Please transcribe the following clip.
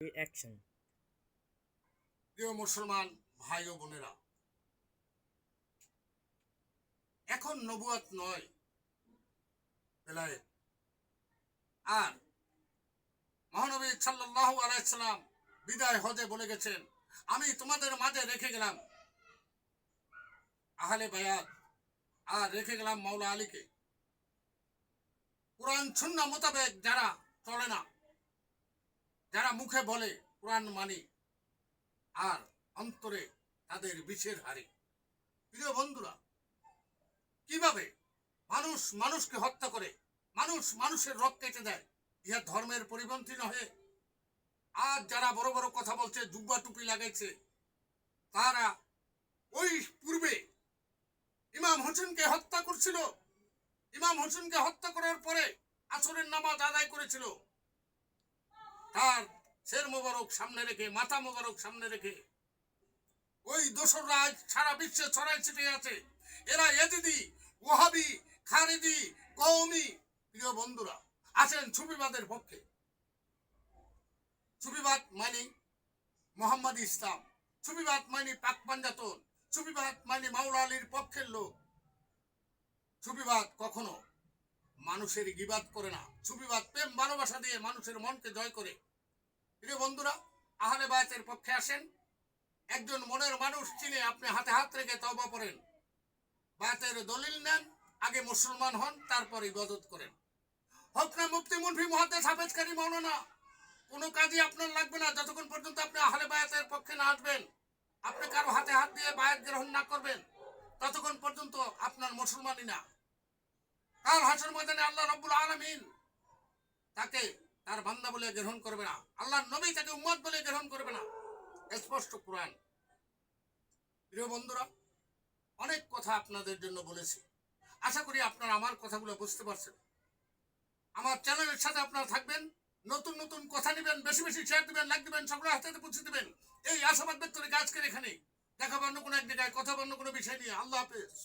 Action প্রিয় মুসলমান ভাই ও বোনেরা, এখন নবুয়াত নয়, বেলায়েত। আর মহানবী সাল্লাল্লাহু আলাইহিস সাল্লাম বিদায় হজে বলে গেছেন, আমি তোমাদের মাঝে রেখে গেলাম। আহলে বায়াত, আর রেখে গেলাম মাওলা আলীকে। কোরআন সুন্নাহ মোতাবেক যারা চলে না যারা মুখে বলে কোরআন মানি, আর অন্তরে তাদের বিষের হারে প্রিয় বন্ধুরা, কীভাবে মানুষ মানুষকে হত্যা করে, মানুষ মানুষের রক কেটে দেয়, ইহা ধর্মের পরিপন্থী নহে। আর যারা বড় বড় কথা বলছে, জুব্বা টুপি লাগাইছে, তারা ওই পূর্বে ইমাম হোসেনকে হত্যা করছিল। ইমাম হোসেনকে হত্যা করার পরে আসরের নামাজ আদায় করেছিল। তার শের মোবারক সামনে রেখে, মাথা মোবারক সামনে রেখে। ওই দোসররা আজ সারা বিশ্বে ছড়াই ছিটিয়ে আছে। এরা এদিদি, ওহাবি, খারিদি কৌমি প্রিয় বন্ধুরা আছেন ছবিবাদের পক্ষে। ছবিবাদ মানে মোহাম্মদ ইসলাম ছবিবাদ মানে পাক পাঞ্জাতন ছবিবাদ মানে মাওলা আলীর পক্ষের লোক। ছবিবাদ কখনো মানুষের গিবাদ করে না। ছবিবাদ, প্রেম, ভালোবাসা দিয়ে মানুষের মনকে জয় করে। প্রিয় বন্ধুরা, আহলে বায়াতের পক্ষে আসেন। একজন মনের মানুষ চিনে আপনি হাতে হাত রেখে তবা পড়েন বায়াতের দলিল নেন, আগে মুসলমান হন, তারপরে ইবাদত করেন। হক না মুফতি, মুনফি মহাদেশ হাফেজকারী মৌলানা কোনো কাজই আপনার লাগবে না। যতক্ষণ পর্যন্ত আপনি আহলে বায়াতের পক্ষে না আসবেন, আপনি কারও হাতে হাত দিয়ে বায়াত গ্রহণ না করবেন, ততক্ষণ পর্যন্ত আপনার মুসলমানই না। কাল হাসর ময়দানে আল্লাহ রব্বুল আলমিন তাকে তার বান্দা বলে গ্রহণ করবে না। আল্লাহর নবী তাকে উম্মত বলে গ্রহণ করবে না। স্পষ্ট কোরআন। প্রিয় বন্ধুরা, অনেক কথা আপনাদের জন্য বলেছি। আশা করি আপনারা আমার কথাগুলো বুঝতে পারছেন। আমার চ্যানেলের সাথে আপনারা থাকবেন, নতুন নতুন কথা নেবেন, বেশি বেশি শেয়ার দিবেন লাইক দিবেন, সকলের হাতে পৌঁছে দিবেন। এই আশাবাদ ব্যক্ত রেখে আজকের এখানে দেখাবো অন্য কোনো এক জায়গায়, কথা বন্য কোনো বিষয় নিয়ে। আল্লাহ হাফেজ।